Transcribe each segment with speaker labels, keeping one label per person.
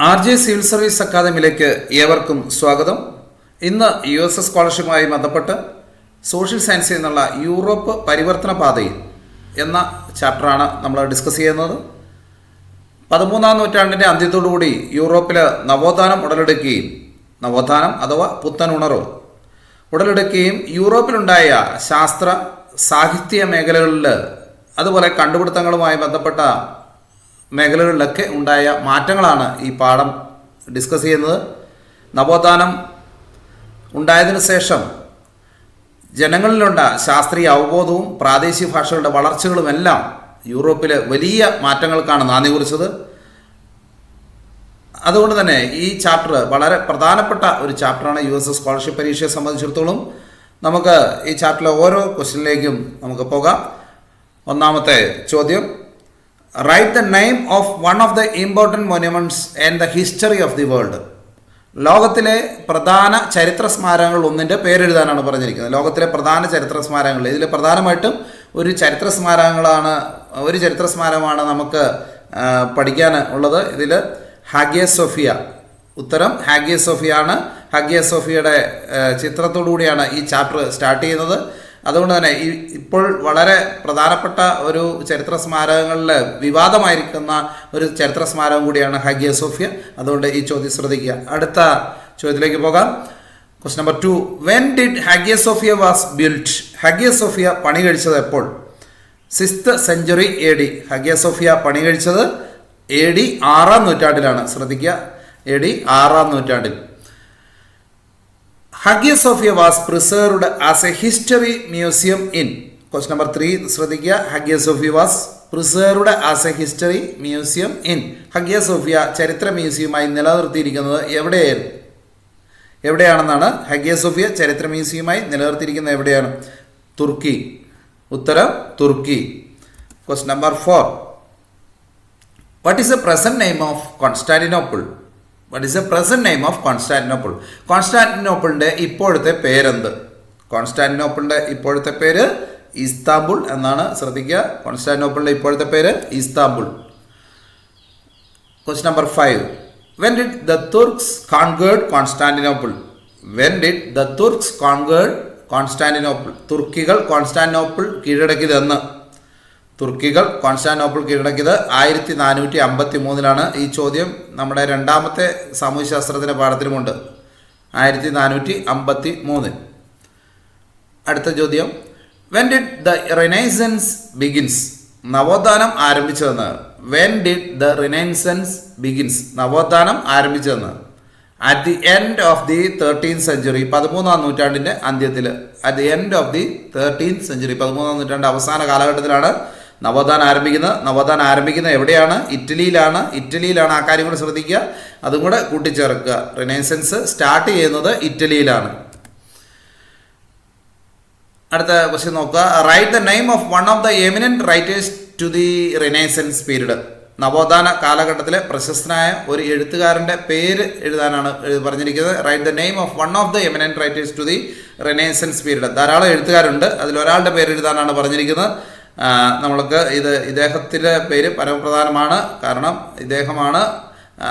Speaker 1: R J civil service അക്കാദമിയിലേക്ക് ഏവർക്കും സ്വാഗതം. ഇന്ന് യു എസ് എസ് സ്കോളർഷിപ്പുമായി ബന്ധപ്പെട്ട് സോഷ്യൽ സയൻസിൽ നിന്നുള്ള യൂറോപ്പ് പരിവർത്തന പാതയിൽ എന്ന ചാപ്റ്ററാണ് നമ്മൾ ഡിസ്കസ് ചെയ്യുന്നത്. പതിമൂന്നാം നൂറ്റാണ്ടിന്റെ അന്ത്യത്തോടുകൂടി യൂറോപ്പിൽ നവോത്ഥാനം ഉടലെടുക്കുകയും നവോത്ഥാനം അഥവാ പുത്തൻ ഉണർവ് ഉടലെടുക്കുകയും യൂറോപ്പിലുണ്ടായ ശാസ്ത്ര സാഹിത്യ മേഖലകളിൽ അതുപോലെ കണ്ടുപിടുത്തങ്ങളുമായി ബന്ധപ്പെട്ട മേഖലകളിലൊക്കെ ഉണ്ടായ മാറ്റങ്ങളാണ് ഈ പാഠം ഡിസ്കസ് ചെയ്യുന്നത്. നവോത്ഥാനം ഉണ്ടായതിനു ശേഷം ജനങ്ങളിലുണ്ട ശാസ്ത്രീയ അവബോധവും പ്രാദേശിക ഭാഷകളുടെ വളർച്ചകളുമെല്ലാം യൂറോപ്പിലെ വലിയ മാറ്റങ്ങൾക്കാണ് നാന്ദി കുറിച്ചത്. അതുകൊണ്ട് തന്നെ ഈ ചാപ്റ്റർ വളരെ പ്രധാനപ്പെട്ട ഒരു ചാപ്റ്ററാണ് യു എസ് എസ് സ്കോളർഷിപ്പ് പരീക്ഷയെ സംബന്ധിച്ചിടത്തോളം. നമുക്ക് ഈ ചാപ്റ്ററിലെ ഓരോ ക്വസ്റ്റ്യനിലേക്കും നമുക്ക് പോകാം. ഒന്നാമത്തെ ചോദ്യം write the name of one of the important monuments and the history of the world ലോകത്തിലെ പ്രധാന ചരിത്ര സ്മാരകങ്ങൾ ഒന്നിന്റെ പേരെഴുതാനാണ് പറഞ്ഞിരിക്കുന്നത്. ലോകത്തിലെ പ്രധാന ചരിത്ര സ്മാരകങ്ങൾ. ഇതിൽ പ്രധാനമായിട്ടും ഒരു ചരിത്ര സ്മാരകങ്ങളാണ് ഒരു ചരിത്ര സ്മാരകമാണ് നമുക്ക് പഠിക്കാൻ ഉള്ളത്. ഇതിൽ ഹാഗിയ സോഫിയ ഉത്തരം ഹാഗിയ സോഫിയ ആണ് ഹാഗിയ സോഫിയയുടെ ചിത്രത്തോടു കൂടിയാണ് ഈ ചാപ്റ്റർ സ്റ്റാർട്ട് ചെയ്യുന്നത്. അതുകൊണ്ട് തന്നെ ഈ ഇപ്പോൾ വളരെ പ്രധാനപ്പെട്ട ഒരു ചരിത്ര സ്മാരകങ്ങളിൽ വിവാദമായിരിക്കുന്ന ഒരു ചരിത്ര സ്മാരകം കൂടിയാണ് ഹഗിയ സോഫിയ. അതുകൊണ്ട് ഈ ചോദ്യം ശ്രദ്ധിക്കുക. അടുത്ത ചോദ്യത്തിലേക്ക് പോകാം. Quest number two when did Hagia Sophia was built Hagia Sophia പണി കഴിച്ചത് എപ്പോൾ? Sixth century A D Hagia Sophia പണി കഴിച്ചത് എ ഡി ആറാം നൂറ്റാണ്ടിലാണ്. ശ്രദ്ധിക്കുക. എ ഡി ആറാം നൂറ്റാണ്ടിൽ. Hagia Sophia was preserved as a history museum in. Quest number three ശ്രദ്ധിക്കുക. Hagia Sophia was preserved as a history museum in. Hagia Sophia ചരിത്ര മ്യൂസിയമായി നിലനിർത്തിയിരിക്കുന്നത് എവിടെയായിരുന്നു? എവിടെയാണെന്നാണ് ഹഗിയ സോഫിയ ചരിത്ര മ്യൂസിയമായി നിലനിർത്തിയിരിക്കുന്നത് എവിടെയാണ്? തുർക്കി. ഉത്തരം തുർക്കി. Quest number four what is the present name of Constantinople what is the present name of Constantinople കോൺസ്റ്റാന്റിനോപ്പിളിന്റെ ഇപ്പോഴത്തെ പേരെന്ത്? കോൺസ്റ്റാന്റിനോപ്പിളിന്റെ ഇപ്പോഴത്തെ പേര് ഇസ്താംബുൾ എന്നാണ് ശ്രദ്ധിക്കുക. കോൺസ്റ്റാന്റിനോപ്പിളിന്റെ ഇപ്പോഴത്തെ പേര് Istanbul. Quest number five when did the Turks conquered Constantinople when did the Turks conquered Constantinople തുർക്കികൾ Constantinople കീഴടക്കിയത് എന്ന് തുർക്കികൾ കോൺസ്റ്റാന്റിനോപ്പിൾ കീഴടക്കിയത് ആയിരത്തി നാനൂറ്റി അമ്പത്തി മൂന്നിലാണ് ഈ ചോദ്യം നമ്മുടെ രണ്ടാമത്തെ സാമൂഹ്യശാസ്ത്രത്തിന്റെ പാഠത്തിലുമുണ്ട്. ആയിരത്തി നാനൂറ്റി അമ്പത്തി മൂന്ന് അടുത്ത ചോദ്യം. When did the Renaissance begins നവോത്ഥാനം ആരംഭിച്ചതെന്ന്. When did the Renaissance begins നവോത്ഥാനം ആരംഭിച്ചതെന്ന്. At the end of the thirteen century പതിമൂന്നാം നൂറ്റാണ്ടിന്റെ അന്ത്യത്തിൽ at the end of the thirteen century പതിമൂന്നാം നൂറ്റാണ്ട് അവസാന കാലഘട്ടത്തിലാണ് നവോത്ഥാനം ആരംഭിക്കുന്നത് നവോത്ഥാനം ആരംഭിക്കുന്നത് എവിടെയാണ്? ഇറ്റലിയിലാണ്. ഇറ്റലിയിലാണ് ആ കാര്യം കൂടെ ശ്രദ്ധിക്കുക. അതും കൂടെ കൂട്ടിച്ചേർക്കുക. റിനൈസൻസ് സ്റ്റാർട്ട് ചെയ്യുന്നത് ഇറ്റലിയിലാണ്. അടുത്ത ക്വസ്റ്റ്യൻ നോക്കുക. Write the name of one of the eminent writers to the Renaissance period നവോത്ഥാന കാലഘട്ടത്തിലെ പ്രശസ്തനായ ഒരു എഴുത്തുകാരന്റെ പേര് എഴുതാനാണ് പറഞ്ഞിരിക്കുന്നത്. Write the name of one of the eminent writers to the Renaissance period ധാരാളം എഴുത്തുകാരുണ്ട്. അതിൽ ഒരാളുടെ പേര് എഴുതാനാണ് പറഞ്ഞിരിക്കുന്നത്. നമ്മൾക്ക് ഇത് ഇദ്ദേഹത്തിന്റെ പേര് പരമപ്രധാനമാണ്. കാരണം ഇദ്ദേഹമാണ്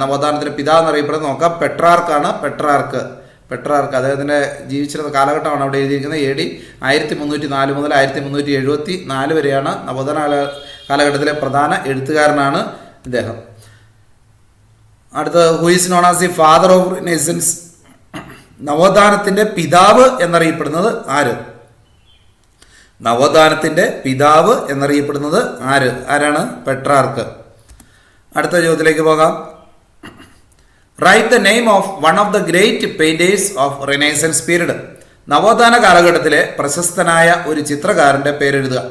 Speaker 1: നവോത്ഥാനത്തിന്റെ പിതാവ് എന്നറിയപ്പെടുന്നത് നോക്കാം. പെട്രാർക്കാണ്. പെട്രാർക്ക്. പെട്രാർക്ക്. അദ്ദേഹത്തിന്റെ ജീവിച്ചിരുന്ന കാലഘട്ടമാണ് അവിടെ എഴുതിയിരിക്കുന്നത്. എ ഡി ആയിരത്തി മുന്നൂറ്റി നാല് മുതൽ ആയിരത്തി മുന്നൂറ്റി എഴുപത്തി നാല് വരെയാണ് നവോത്ഥാന കാല- കാലഘട്ടത്തിലെ പ്രധാന എഴുത്തുകാരനാണ് ഇദ്ദേഹം. അടുത്ത who is known as the father of Renaissance നവോത്ഥാനത്തിന്റെ പിതാവ് എന്നറിയപ്പെടുന്നത് ആര്? നവോത്ഥാനത്തിന്റെ പിതാവ് എന്നറിയപ്പെടുന്നത് ആര്? ആരാണ്? പെട്രാർക്ക്. അടുത്ത ചോദ്യത്തിലേക്ക് പോകാം. Write the name of one of the great painters of Renaissance period നവോത്ഥാന കാലഘട്ടത്തിലെ പ്രശസ്തനായ ഒരു ചിത്രകാരന്റെ പേരെഴുതുക.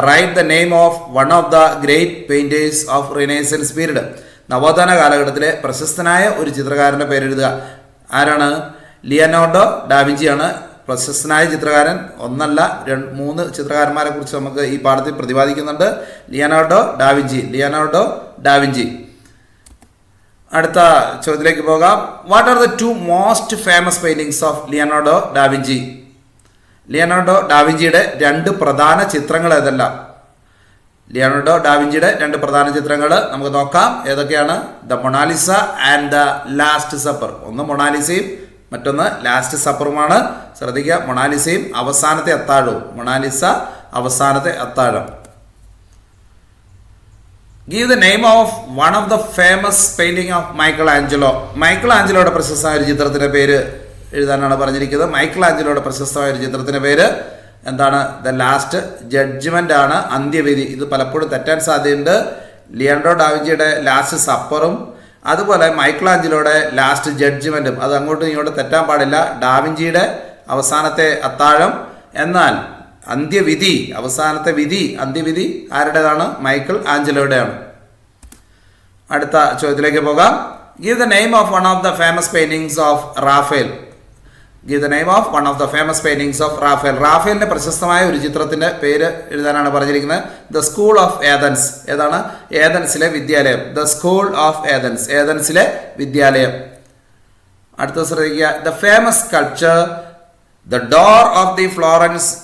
Speaker 1: Write the name of one of the great painters of Renaissance period നവോത്ഥാന കാലഘട്ടത്തിലെ പ്രശസ്തനായ ഒരു ചിത്രകാരന്റെ പേരെഴുതുക. ആരാണ്? ലിയനോർഡോ ഡാവിഞ്ചിയാണ് പ്രശസ്തനായ ചിത്രകാരൻ ഒന്നല്ല രണ്ട് മൂന്ന് ചിത്രകാരന്മാരെ കുറിച്ച് നമുക്ക് ഈ പാഠത്തിൽ പ്രതിപാദിക്കുന്നുണ്ട്. Leonardo da Vinci Leonardo da Vinci അടുത്ത ചോദ്യത്തിലേക്ക് പോകാം. What are the two most famous paintings of Leonardo da Vinci Leonardo ഡാവിഞ്ചിയുടെ രണ്ട് പ്രധാന ചിത്രങ്ങൾ ഏതെല്ലാം? ലിയനാർഡോ ഡാവിഞ്ചിയുടെ രണ്ട് പ്രധാന ചിത്രങ്ങൾ നമുക്ക് നോക്കാം. ഏതൊക്കെയാണ്? The Mona Lisa and the Last Supper ഒന്ന് മൊണാലിസയും മറ്റൊന്ന് ലാസ്റ്റ് സപ്പറുമാണ്. ശ്രദ്ധിക്കുക. മൊണാലിസയും അവസാനത്തെ അത്താഴവും. മൊണാലിസ അവസാനത്തെ അത്താഴം. Give the name of one of the famous painting of Michelangelo Michael ആഞ്ചലോയുടെ പ്രശസ്തമായ ഒരു ചിത്രത്തിന്റെ പേര് എഴുതാനാണ് പറഞ്ഞിരിക്കുന്നത്. മൈക്കിൾ ആഞ്ചലോയുടെ പ്രശസ്തമായ ഒരു ചിത്രത്തിന്റെ പേര് എന്താണ്? ദ ലാസ്റ്റ് ജഡ്ജ്മെന്റ് ആണ്. അന്ത്യവിധി. ഇത് പലപ്പോഴും തെറ്റാൻ സാധ്യതയുണ്ട്. ലിയൻഡോ ഡാവിഞ്ചിയുടെ ലാസ്റ്റ് സപ്പറും അതുപോലെ മൈക്കിൾ ആഞ്ചലോയുടെ ലാസ്റ്റ് ജഡ്ജ്മെന്റും അത് അങ്ങോട്ടും ഇങ്ങോട്ടും തെറ്റാൻ പാടില്ല. ഡാവിഞ്ചിയുടെ അവസാനത്തെ അത്താഴം. എന്നാൽ അന്ത്യവിധി അവസാനത്തെ വിധി അന്ത്യവിധി ആരുടേതാണ്? മൈക്കിൾ ആഞ്ചലോയുടെയാണ് അടുത്ത ചോദ്യത്തിലേക്ക് പോകാം. Give the name of one of the famous paintings of Raphael give the name of one of the famous paintings of Raphael റാഫേലിന്റെ പ്രശസ്തമായ ഒരു ചിത്രത്തിന്റെ പേര് എഴുതാനാണ് പറഞ്ഞിരിക്കുന്നത്. ദ സ്കൂൾ ഓഫ് ഏതൻസ് ഏതാണ്? ഏതൻസിലെ വിദ്യാലയം. ദ സ്കൂൾ ഓഫ് ഏതൻസ് ഏതൻസിലെ വിദ്യാലയം. അടുത്ത ശ്രദ്ധിക്കുക. The famous culture the door of the Florence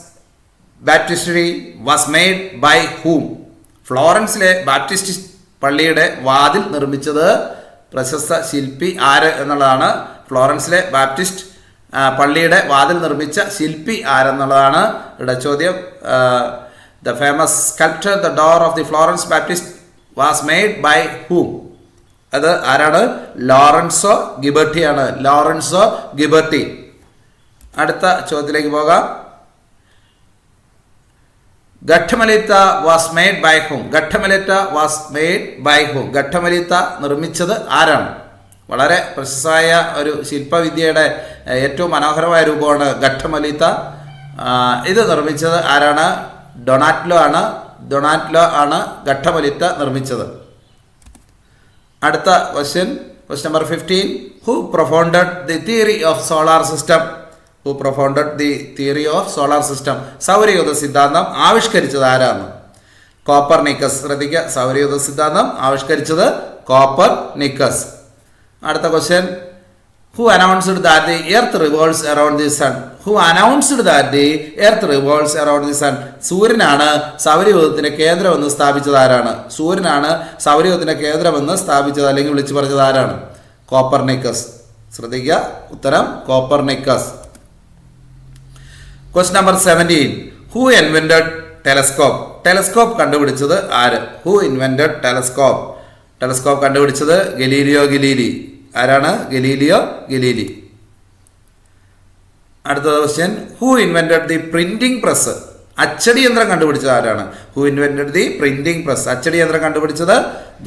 Speaker 1: baptistery was made by whom ഫ്ലോറൻസിലെ baptist പള്ളിയുടെ വാതിൽ നിർമ്മിച്ചത് പ്രശസ്ത ശില്പി ആര് എന്നുള്ളതാണ്. ഫ്ലോറൻസിലെ ബാപ്റ്റിസ്റ്റ് പള്ളിയുടെ വാതിൽ നിർമ്മിച്ച ശില്പി ആരെന്നുള്ളതാണ് ഇവിടെ ചോദ്യം. The famous sculpture the door of the Florence baptist was made by whom അത് ആരാണ്? ലോറൻസോ ഗിബർട്ടിയാണ്. Lorenzo Ghiberti. അടുത്ത ചോദ്യത്തിലേക്ക് പോകാം. Gattamelata was made by whom Gattamelata was made by whom Gattamelata നിർമ്മിച്ചത് ആരാണ്? വളരെ പ്രശസ്തമായ ഒരു ശില്പവിദ്യയുടെ ഏറ്റവും മനോഹരമായ രൂപമാണ് ഘട്ടമലിത്ത. ഇത് നിർമ്മിച്ചത് ആരാണ്? ഡൊണാറ്റ്ലോ ആണ്. ഡൊണാറ്റ്ലോ ആണ് ഘട്ടമലിത്ത നിർമ്മിച്ചത്. അടുത്ത question question number fifteen who propounded the theory of solar system who propounded the theory of solar system സൗരയൂഥ സിദ്ധാന്തം ആവിഷ്കരിച്ചത് ആരാണ്? കോപ്പർ നിക്കസ് ശ്രദ്ധിക്കുക സൗരയൂഥ സിദ്ധാന്തം ആവിഷ്കരിച്ചത് കോപ്പർ നിക്കസ് അടുത്ത question who announced that the earth revolves around the sun who announced that the earth revolves around the sun സൂര്യനാണ് സൗരയൂഥത്തിന്റെ കേന്ദ്രമെന്ന് സ്ഥാപിച്ചത് ആരാണ്? സൂര്യനാണ് സൗരയൂഥത്തിന്റെ കേന്ദ്രമെന്ന് സ്ഥാപിച്ചത് അല്ലെങ്കിൽ വിളിച്ചു പറഞ്ഞത് ആരാണ്? കോപ്പർ നിക്കസ് ശ്രദ്ധിക്കുക. ഉത്തരം Copernicus. Quest number seventeen who invented telescope telescope കണ്ടുപിടിച്ചത് ആര്? ഹു ഇൻവെന്റഡ് ടെലസ്കോപ്പ് ടെലസ്കോപ്പ് കണ്ടുപിടിച്ചത് ഗലീലിയോ ഗലീലി. ആരാണ്? Galileo Galilei. അടുത്ത question who invented the printing press അച്ചടി യന്ത്രം കണ്ടുപിടിച്ചത് ആരാണ്? Who invented the printing press അച്ചടി യന്ത്രം കണ്ടുപിടിച്ചത്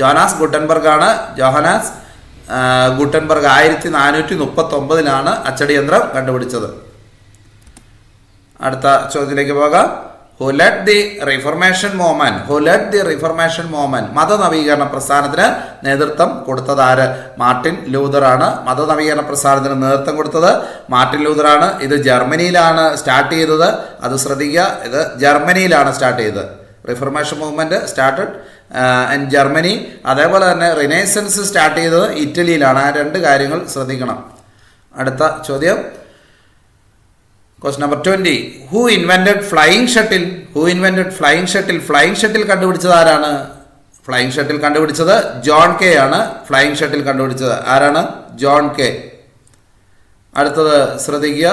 Speaker 1: ജോനാസ് ഗുട്ടൻബർഗ് ആണ് ജോഹനാസ് ഗുട്ടൻബർഗ് ആയിരത്തി നാനൂറ്റി മുപ്പത്തി ഒമ്പതിലാണ് അച്ചടി യന്ത്രം കണ്ടുപിടിച്ചത്. അടുത്ത ചോദ്യത്തിലേക്ക് പോകാം. Who led the Reformation movement who led the Reformation movement മതനവീകരണ പ്രസ്ഥാനത്തിന് നേതൃത്വം കൊടുത്തത് ആര്? മാർട്ടിൻ ലൂതറാണ് മതനവീകരണ പ്രസ്ഥാനത്തിന് നേതൃത്വം കൊടുത്തത് മാർട്ടിൻ ലൂതറാണ് ഇത് ജർമ്മനിയിലാണ് സ്റ്റാർട്ട് ചെയ്തത്. അത് ശ്രദ്ധിക്കുക. ഇത് ജർമ്മനിയിലാണ് സ്റ്റാർട്ട് ചെയ്തത്. Reformation movement started in Germany അതേപോലെ തന്നെ റിനൈസൻസ് സ്റ്റാർട്ട് ചെയ്തത് ഇറ്റലിയിലാണ് ആ രണ്ട് കാര്യങ്ങൾ ശ്രദ്ധിക്കണം. അടുത്ത ചോദ്യം. Quest number twenty who invented flying shuttle who invented flying shuttle flying shuttle കണ്ടുപിടിച്ചത് ആരാണ്? ഫ്ലൈയിങ് ഷട്ടിൽ കണ്ടുപിടിച്ചത് ജോൺ കെ ആണ്. ഫ്ലൈയിങ് ഷട്ടിൽ കണ്ടുപിടിച്ചത് ആരാണ്? ജോൺ കെ അടുത്തത് ശ്രദ്ധിക്കുക.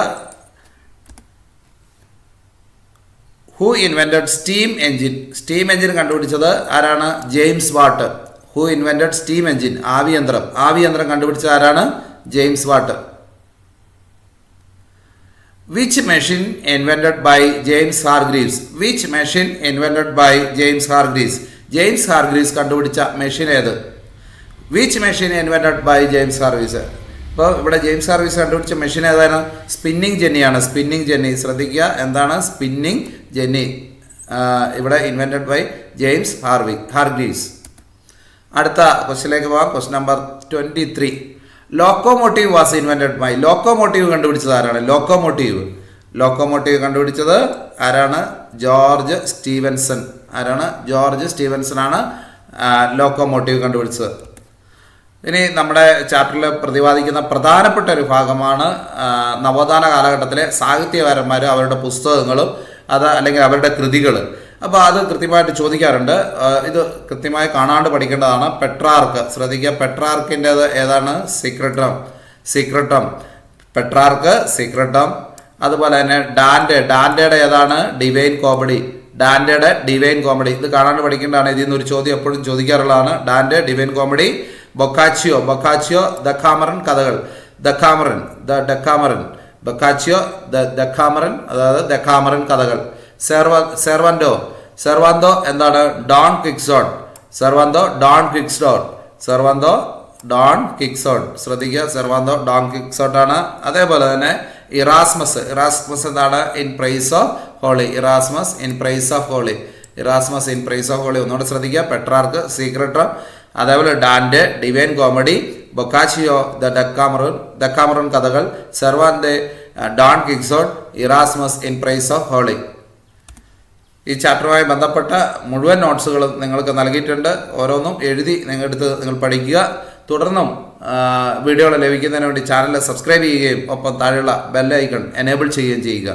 Speaker 1: Who invented steam engine steam engine കണ്ടുപിടിച്ചത് ആരാണ്? James Watt who invented steam engine ആവിയന്ത്രം. ആവിയന്ത്രം കണ്ടുപിടിച്ചത് ആരാണ്? James Watt which machine invented by James Hargreaves which machine invented by James Hargreaves James Hargreaves കണ്ടുപിടിച്ച മെഷീൻ ഏത്? Which machine invented by James Hargreaves ഇപ്പോൾ ഇവിടെ James ഹാർവീസ് കണ്ടുപിടിച്ച മെഷീൻ ഏതാണ്? Spinning ജെന്നിയാണ് സ്പിന്നിങ് ജെന്നി ശ്രദ്ധിക്കുക. എന്താണ്? സ്പിന്നിങ് ജെന്നി ഇവിടെ invented by James Harvey Hargreaves അടുത്ത ക്വസ്റ്റിലേക്ക് പോകാം question number twenty three locomotive was invented by locomotive കണ്ടുപിടിച്ചത് ആരാണ്? ലോക്കോമോട്ടീവ് ലോക്കോമോട്ടീവ് കണ്ടുപിടിച്ചത് ആരാണ്? ജോർജ് സ്റ്റീവൻസൺ ആരാണ്? ജോർജ് സ്റ്റീവൻസൺ ആണ് ലോക്കോമോട്ടീവ് കണ്ടുപിടിച്ചത്. ഇനി നമ്മുടെ ചാപ്റ്ററിൽ പ്രതിപാദിക്കുന്ന പ്രധാനപ്പെട്ട ഒരു ഭാഗമാണ് നവോത്ഥാന കാലഘട്ടത്തിലെ സാഹിത്യകാരന്മാരും അവരുടെ പുസ്തകങ്ങളും അത് അല്ലെങ്കിൽ അവരുടെ കൃതികൾ അപ്പോൾ അത് കൃത്യമായിട്ട് ചോദിക്കാറുണ്ട്. ഇത് കൃത്യമായി കാണാണ്ട് പഠിക്കേണ്ടതാണ്. പെട്രാർക്ക് ശ്രദ്ധിക്കുക. പെട്രാർക്കിന്റെത് ഏതാണ്? സീക്രട്ടം. സീക്രട്ടം. Petrarch Secretum. അതുപോലെ തന്നെ ഡാൻഡെ ഡാൻഡയുടെ ഏതാണ്? Divine Comedy. ഡാൻഡയുടെ divine comedy. ഇത് കാണാണ്ട് പഠിക്കേണ്ടതാണ്. ഇതിൽ നിന്ന് ഒരു ചോദ്യം എപ്പോഴും ചോദിക്കാറുള്ളതാണ്. Dante divine comedy Boccaccio. Boccaccio Decameron കഥകൾ. Decameron the Decameron. Boccaccio the Decameron അതായത് ദക്കാമറൻ കഥകൾ. സെർവ സെർവൻഡോ സെർവാന്തോ എന്താണ്? Don Quixote Cervantes Don Quixote Cervantes Don Quixote ശ്രദ്ധിക്കുക. സെർവാന്തോ ഡോൺ കിക്സോട്ട് ആണ്. അതേപോലെ തന്നെ ഇറാസ്മസ് ഇറാസ്മസ് എന്താണ്? In Praise of Folly Erasmus in praise of holy Erasmus in praise of holy ഒന്നുകൂടെ ശ്രദ്ധിക്കുക. പെട്രാർക്ക് സീക്രട്ടം അതേപോലെ Dante divine comedy Boccaccio the Decameron Decameron കഥകൾ Cervantes Don Quixote Erasmus in praise of holy ഈ ചാപ്റ്ററുമായി ബന്ധപ്പെട്ട മുഴുവൻ നോട്ട്സുകളും നിങ്ങൾക്ക് നൽകിയിട്ടുണ്ട്. ഓരോന്നും എഴുതി നിങ്ങളെടുത്ത് നിങ്ങൾ പഠിക്കുക. തുടർന്നും വീഡിയോകൾ ലഭിക്കുന്നതിന് വേണ്ടി ചാനൽ സബ്സ്ക്രൈബ് ചെയ്യുകയും ഒപ്പം താഴെയുള്ള ബെല്ലൈക്കൺ എനേബിൾ ചെയ്യുകയും ചെയ്യുക.